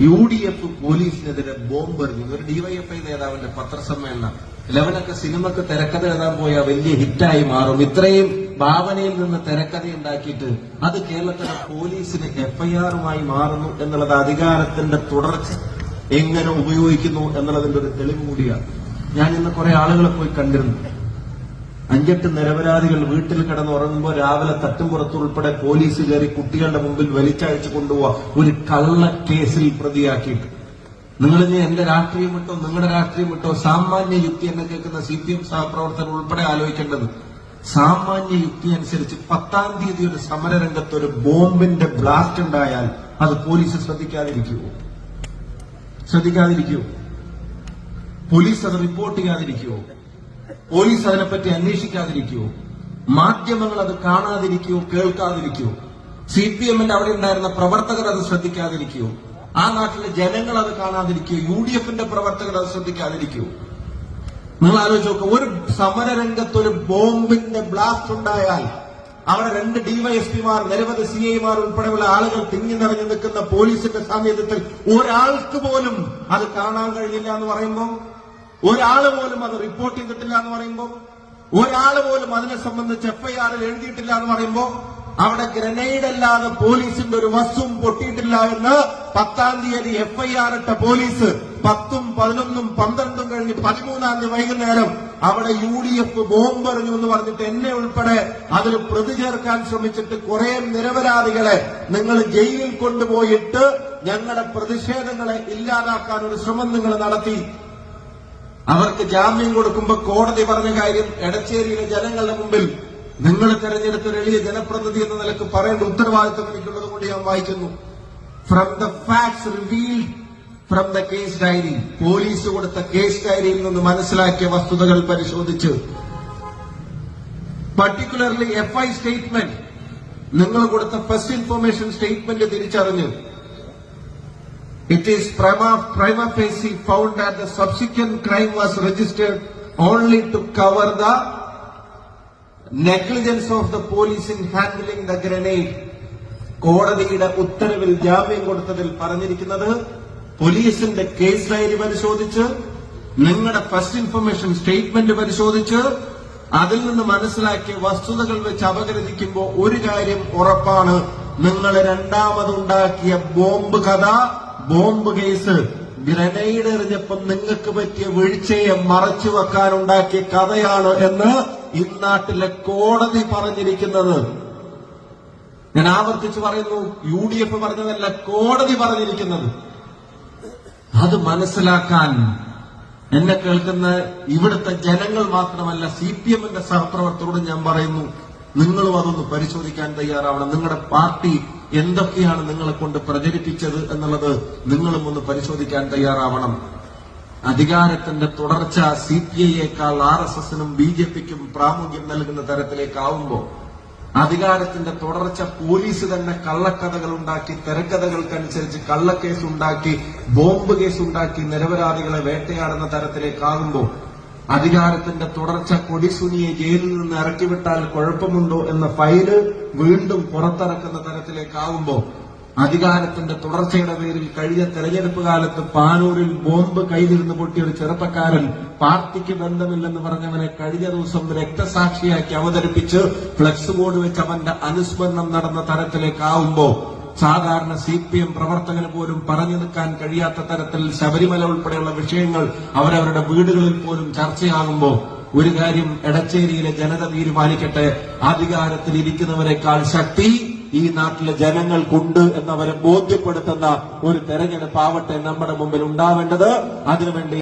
U D F പോലീസിനെതിരെ ബോംബെറിഞ്ഞു ഒരു ഡിവൈഎഫ്ഐ നേതാവിന്റെ പത്രസമ്മേളനം. ലെവനൊക്കെ സിനിമക്ക് തിരക്കഥ എഴുതാൻ പോയ വലിയ ഹിറ്റായി മാറും. ഇത്രയും ഭാവനയിൽ നിന്ന് തിരക്കഥ ഉണ്ടാക്കിയിട്ട് അത് കേരളത്തിലെ പോലീസിന് എഫ്ഐആറുമായി മാറുന്നു എന്നുള്ളത് അധികാരത്തിന്റെ തുടർച്ച എങ്ങനെ ഉപയോഗിക്കുന്നു എന്നുള്ളതിന്റെ ഒരു തെളിവ് കൂടിയാണ്. ഞാൻ ഇന്ന് കുറെ ആളുകളെ പോയി കണ്ടിരുന്നു. അഞ്ചെട്ട് നിരപരാധികൾ വീട്ടിൽ കിടന്നുറങ്ങുമ്പോൾ രാവിലെ തട്ടുംപുറത്ത് ഉൾപ്പെടെ പോലീസ് കയറി കുട്ടികളുടെ മുമ്പിൽ വലിച്ചയച്ചു കൊണ്ടുപോവാ. ഒരു കള്ള കേസിൽ പ്രതിയാക്കിയിട്ട്. ഇനി എന്റെ രാഷ്ട്രീയം വിട്ടോ നിങ്ങളുടെ രാഷ്ട്രീയം വിട്ടോ സാമാന്യ യുക്തി എന്നെ കേൾക്കുന്ന സി പി എം സഹപ്രവർത്തകർ ഉൾപ്പെടെ ആലോചിക്കേണ്ടത്. സാമാന്യ യുക്തി അനുസരിച്ച് പത്താം തീയതി ഒരു സമരരംഗത്ത് ഒരു ബോംബിന്റെ ബ്ലാസ്റ്റ് ഉണ്ടായാൽ അത് പോലീസ് ശ്രദ്ധിക്കാതിരിക്കുമോ ശ്രദ്ധിക്കാതിരിക്കുമോ പോലീസ് അത് റിപ്പോർട്ട് ചെയ്യാതിരിക്കുമോ പോലീസ് അതിനെപ്പറ്റി അന്വേഷിക്കാതിരിക്കുവോ മാധ്യമങ്ങൾ അത് കാണാതിരിക്കുവോ കേൾക്കാതിരിക്കുവോ സി പി എമ്മിന്റെ അവിടെ ഉണ്ടായിരുന്ന പ്രവർത്തകർ അത് ശ്രദ്ധിക്കാതിരിക്കുവോ ആ നാട്ടിലെ ജനങ്ങൾ അത് കാണാതിരിക്കുവോ യു ഡി എഫിന്റെ പ്രവർത്തകർ അത് ശ്രദ്ധിക്കാതിരിക്കുവോ നിങ്ങൾ ആലോചിച്ച് നോക്കുക ഒരു സമരരംഗത്ത് ഒരു ബോംബിന്റെ ബ്ലാസ്റ്റ് ഉണ്ടായാൽ അവിടെ രണ്ട് ഡിവൈഎസ്പിമാർ നിരവധി സി ഐമാർ ഉൾപ്പെടെയുള്ള ആളുകൾ തിങ്ങി നിറഞ്ഞു നിൽക്കുന്ന പോലീസിന്റെ സാന്നിധ്യത്തിൽ ഒരാൾക്ക് പോലും അത് കാണാൻ കഴിഞ്ഞില്ല എന്ന് പറയുമ്പോൾ ഒരാൾ പോലും അത് റിപ്പോർട്ട് ചെയ്തിട്ടില്ല എന്ന് പറയുമ്പോൾ ഒരാൾ പോലും അതിനെ സംബന്ധിച്ച് എഫ്ഐആറിൽ എഴുതിയിട്ടില്ല എന്ന് പറയുമ്പോൾ അവിടെ ഗ്രനേഡ് അല്ലാതെ പോലീസിന്റെ ഒരു വസ്തുവും പൊട്ടിയിട്ടില്ല എന്ന് പത്താം തീയതി എഫ്ഐആർ ഇട്ട പോലീസ് പത്തും പതിനൊന്നും പന്ത്രണ്ടും കഴിഞ്ഞ് പതിമൂന്നാം തീയതി വൈകുന്നേരം അവിടെ യു ഡി എഫ് ബോംബ് എറിഞ്ഞു എന്ന് പറഞ്ഞിട്ട് എന്നെ ഉൾപ്പെടെ അതിൽ പ്രതി ചേർക്കാൻ ശ്രമിച്ചിട്ട് കുറെ നിരപരാധികളെ നിങ്ങൾ ജയിലിൽ കൊണ്ടുപോയിട്ട് ഞങ്ങളുടെ പ്രതിഷേധങ്ങളെ ഇല്ലാതാക്കാൻ ഒരു ശ്രമം നിങ്ങൾ നടത്തി. അവർക്ക് ജാമ്യം കൊടുക്കുമ്പോൾ കോടതി പറഞ്ഞ കാര്യം എടച്ചേരിയിലെ ജനങ്ങളുടെ മുമ്പിൽ നിങ്ങൾ തെരഞ്ഞെടുത്ത ഒരു എളിയ ജനപ്രതിനിധി എന്ന നിലയ്ക്ക് പറയേണ്ട ഉത്തരവാദിത്വം എനിക്കുള്ളത് കൊണ്ട് ഞാൻ വായിക്കുന്നു. From the facts revealed from the case diary police കൊടുത്ത കേസ് ഡയറിയിൽ നിന്ന് മനസ്സിലാക്കിയ വസ്തുതകൾ പരിശോധിച്ച്. പർട്ടിക്കുലർലി എഫ് ഐ സ്റ്റേറ്റ്മെന്റ് നിങ്ങൾ കൊടുത്ത ഫസ്റ്റ് ഇൻഫർമേഷൻ സ്റ്റേറ്റ്മെന്റ് തിരിച്ചറിഞ്ഞ്. It is prima, prima facie found that the subsequent crime was registered only to cover the negligence of the police in handling the grenade. കോടതിയുടെ ഉത്തരവിൽ ജാമ്യം കൊടുത്തതിൽ പറഞ്ഞിരിക്കുന്നത് പോലീസിന്റെ case diary പരിശോധിച്ച് നിങ്ങളുടെ ഫസ്റ്റ് ഇൻഫർമേഷൻ സ്റ്റേറ്റ്മെന്റ് പരിശോധിച്ച് അതിൽ നിന്ന് മനസ്സിലാക്കിയ വസ്തുതകൾ വെച്ച് അപഗ്രഥിക്കുമ്പോൾ ഒരു കാര്യം ഉറപ്പാണ് നിങ്ങൾ രണ്ടാമതുണ്ടാക്കിയ ബോംബ് കഥ ബോംബ് കേസ്. ഗ്രനൈഡ് എറിഞ്ഞപ്പം നിങ്ങൾക്ക് പറ്റിയ വീഴ്ചയെ മറച്ചു വെക്കാനുണ്ടാക്കിയ കഥയാണ് എന്ന് ഇന്നാട്ടിലെ കോടതി പറഞ്ഞിരിക്കുന്നത്. ഞാൻ ആവർത്തിച്ച് പറയുന്നു യു ഡി എഫ് പറഞ്ഞതല്ല കോടതി പറഞ്ഞിരിക്കുന്നത്. അത് മനസ്സിലാക്കാൻ എന്നെ കേൾക്കുന്ന ഇവിടുത്തെ ജനങ്ങൾ മാത്രമല്ല സി പി എമ്മിന്റെ സഹപ്രവർത്തകരോട് ഞാൻ പറയുന്നു നിങ്ങളും അതൊന്ന് പരിശോധിക്കാൻ തയ്യാറാവണം. നിങ്ങളുടെ പാർട്ടി എന്തൊക്കെയാണ് നിങ്ങളെ കൊണ്ട് പ്രചരിപ്പിച്ചത് എന്നുള്ളത് നിങ്ങളും ഒന്ന് പരിശോധിക്കാൻ തയ്യാറാവണം. അധികാരത്തിന്റെ തുടർച്ച സി പി ഐയേക്കാൾ ആർ എസ് എസിനും ബി ജെ പിക്കും പ്രാമുഖ്യം നൽകുന്ന തരത്തിലേക്കാവുമ്പോൾ അധികാരത്തിന്റെ തുടർച്ച പോലീസ് തന്നെ കള്ളക്കഥകൾ ഉണ്ടാക്കി തിരക്കഥകൾക്കനുസരിച്ച് കള്ളക്കേസ് ഉണ്ടാക്കി ബോംബ് കേസ് ഉണ്ടാക്കി നിരപരാധികളെ വേട്ടയാടുന്ന തരത്തിലേക്കാകുമ്പോൾ അധികാരത്തിന്റെ തുടർച്ച കൊടിസുനിയെ ജയിലിൽ നിന്ന് ഇറക്കിവിട്ടാൽ കുഴപ്പമുണ്ടോ എന്ന ഫയൽ വീണ്ടും പുറത്തിറക്കുന്ന തരത്തിലേക്കാവുമ്പോൾ അധികാരത്തിന്റെ തുടർച്ചയുടെ പേരിൽ കഴിഞ്ഞ തെരഞ്ഞെടുപ്പ് കാലത്ത് പാനൂരിൽ ബോംബ് കയ്യിലിരുന്ന് പൊട്ടിയ ഒരു ചെറുപ്പക്കാരൻ പാർട്ടിക്ക് ബന്ധമില്ലെന്ന് പറഞ്ഞവനെ കഴിഞ്ഞ ദിവസം രക്തസാക്ഷിയാക്കി അവതരിപ്പിച്ച് ഫ്ലക്സ് ബോർഡ് വെച്ച് അവന്റെ അനുസ്മരണം നടന്ന തരത്തിലേക്കാവുമ്പോ സാധാരണ സി പി എം പ്രവർത്തകന് പോലും പറഞ്ഞു നിൽക്കാൻ കഴിയാത്ത തരത്തിൽ ശബരിമല ഉൾപ്പെടെയുള്ള വിഷയങ്ങൾ അവരവരുടെ വീടുകളിൽ പോലും ചർച്ചയാകുമ്പോൾ ഒരു കാര്യം എടച്ചേരിയിലെ ജനത തീരുമാനിക്കട്ടെ അധികാരത്തിൽ ഇരിക്കുന്നവരെക്കാൾ ശക്തി ഈ നാട്ടിലെ ജനങ്ങൾക്കുണ്ട് എന്നവരെ ബോധ്യപ്പെടുത്തുന്ന ഒരു തെരഞ്ഞെടുപ്പ് ആവട്ടെ നമ്മുടെ മുമ്പിൽ ഉണ്ടാവേണ്ടത്. അതിനുവേണ്ടി